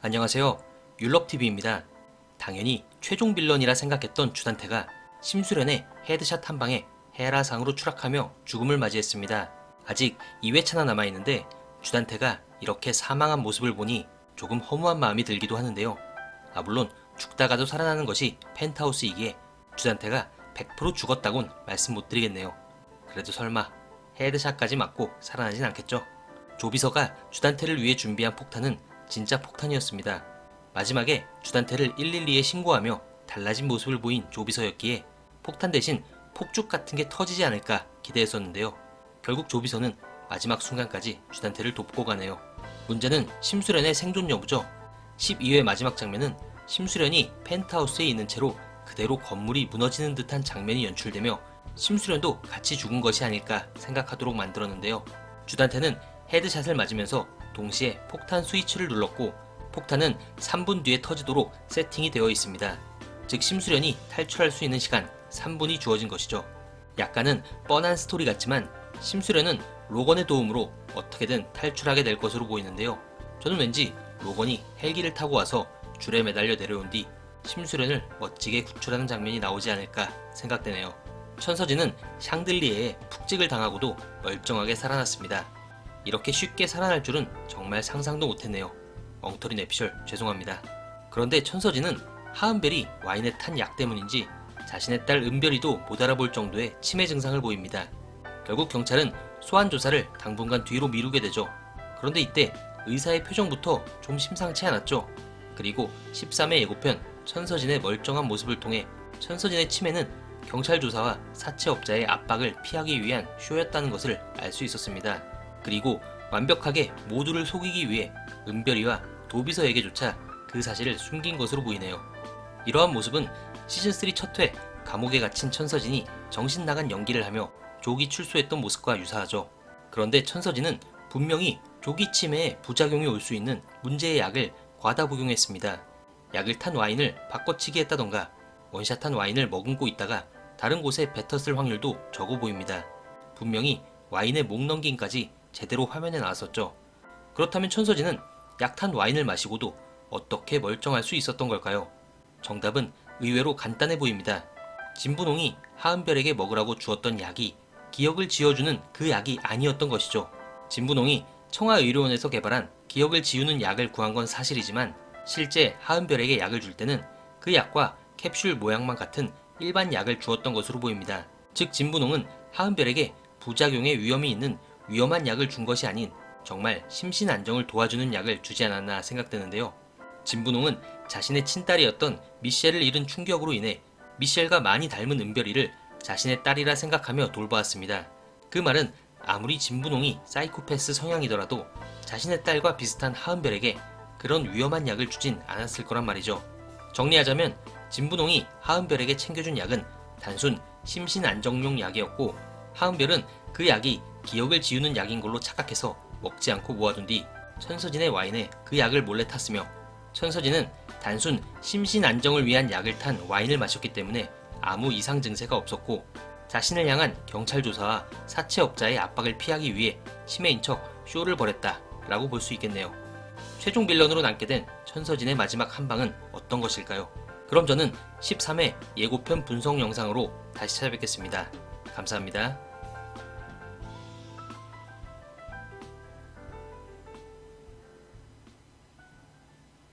안녕하세요. 율럽TV입니다. 당연히 최종 빌런이라 생각했던 주단태가 심수련의 헤드샷 한 방에 헤라상으로 추락하며 죽음을 맞이했습니다. 아직 2회차나 남아있는데 주단태가 이렇게 사망한 모습을 보니 조금 허무한 마음이 들기도 하는데요. 아, 물론 죽다가도 살아나는 것이 펜트하우스이기에 주단태가 100% 죽었다곤 말씀 못 드리겠네요. 그래도 설마 헤드샷까지 맞고 살아나진 않겠죠? 조비서가 주단태를 위해 준비한 폭탄은 진짜 폭탄이었습니다. 마지막에 주단태를 112에 신고하며 달라진 모습을 보인 조비서였기에 폭탄 대신 폭죽 같은 게 터지지 않을까 기대했었는데요. 결국 조비서는 마지막 순간까지 주단태를 돕고 가네요. 문제는 심수련의 생존 여부죠. 12회 마지막 장면은 심수련이 펜트하우스에 있는 채로 그대로 건물이 무너지는 듯한 장면이 연출되며 심수련도 같이 죽은 것이 아닐까 생각하도록 만들었는데요. 주단태는 헤드샷을 맞으면서 동시에 폭탄 스위치를 눌렀고 폭탄은 3분 뒤에 터지도록 세팅이 되어 있습니다. 즉 심수련이 탈출할 수 있는 시간 3분이 주어진 것이죠. 약간은 뻔한 스토리 같지만 심수련은 로건의 도움으로 어떻게든 탈출하게 될 것으로 보이는데요. 저는 왠지 로건이 헬기를 타고 와서 줄에 매달려 내려온 뒤 심수련을 멋지게 구출하는 장면이 나오지 않을까 생각되네요. 천서진은 샹들리에에 푹찍을 당하고도 멀쩡하게 살아났습니다. 이렇게 쉽게 살아날 줄은 정말 상상도 못했네요. 엉터리 내피셜 죄송합니다. 그런데 천서진은 하은별이 와인에 탄 약 때문인지 자신의 딸 은별이도 못 알아볼 정도의 치매 증상을 보입니다. 결국 경찰은 소환 조사를 당분간 뒤로 미루게 되죠. 그런데 이때 의사의 표정부터 좀 심상치 않았죠. 그리고 13회 예고편 천서진의 멀쩡한 모습을 통해 천서진의 치매는 경찰 조사와 사채업자의 압박을 피하기 위한 쇼였다는 것을 알 수 있었습니다. 그리고 완벽하게 모두를 속이기 위해 은별이와 도비서에게조차 그 사실을 숨긴 것으로 보이네요. 이러한 모습은 시즌3 첫 회 감옥에 갇힌 천서진이 정신 나간 연기를 하며 조기 출소했던 모습과 유사하죠. 그런데 천서진은 분명히 조기 치매에 부작용이 올 수 있는 문제의 약을 과다 복용했습니다. 약을 탄 와인을 바꿔치기 했다던가 원샷한 와인을 머금고 있다가 다른 곳에 뱉었을 확률도 적어 보입니다. 분명히 와인의 목 넘김까지 제대로 화면에 나왔었죠. 그렇다면 천서진은 약탄 와인을 마시고도 어떻게 멀쩡할 수 있었던 걸까요? 정답은 의외로 간단해 보입니다. 진분홍이 하은별에게 먹으라고 주었던 약이 기억을 지워주는 그 약이 아니었던 것이죠. 진분홍이 청아의료원에서 개발한 기억을 지우는 약을 구한 건 사실이지만 실제 하은별에게 약을 줄 때는 그 약과 캡슐 모양만 같은 일반 약을 주었던 것으로 보입니다. 즉 진분홍은 하은별에게 부작용의 위험이 있는 위험한 약을 준 것이 아닌 정말 심신 안정을 도와주는 약을 주지 않았나 생각되는데요. 진분홍은 자신의 친딸이었던 미셸을 잃은 충격으로 인해 미셸과 많이 닮은 은별이를 자신의 딸이라 생각하며 돌보았습니다. 그 말은 아무리 진분홍이 사이코패스 성향이더라도 자신의 딸과 비슷한 하은별에게 그런 위험한 약을 주진 않았을 거란 말이죠. 정리하자면 진분홍이 하은별에게 챙겨준 약은 단순 심신 안정용 약이었고 하은별은 그 약이 기억을 지우는 약인 걸로 착각해서 먹지 않고 모아둔 뒤 천서진의 와인에 그 약을 몰래 탔으며 천서진은 단순 심신 안정을 위한 약을 탄 와인을 마셨기 때문에 아무 이상 증세가 없었고 자신을 향한 경찰 조사와 사채업자의 압박을 피하기 위해 치매인 척 쇼를 벌였다라고 볼 수 있겠네요. 최종 빌런으로 남게 된 천서진의 마지막 한 방은 어떤 것일까요? 그럼 저는 13회 예고편 분석 영상으로 다시 찾아뵙겠습니다. 감사합니다.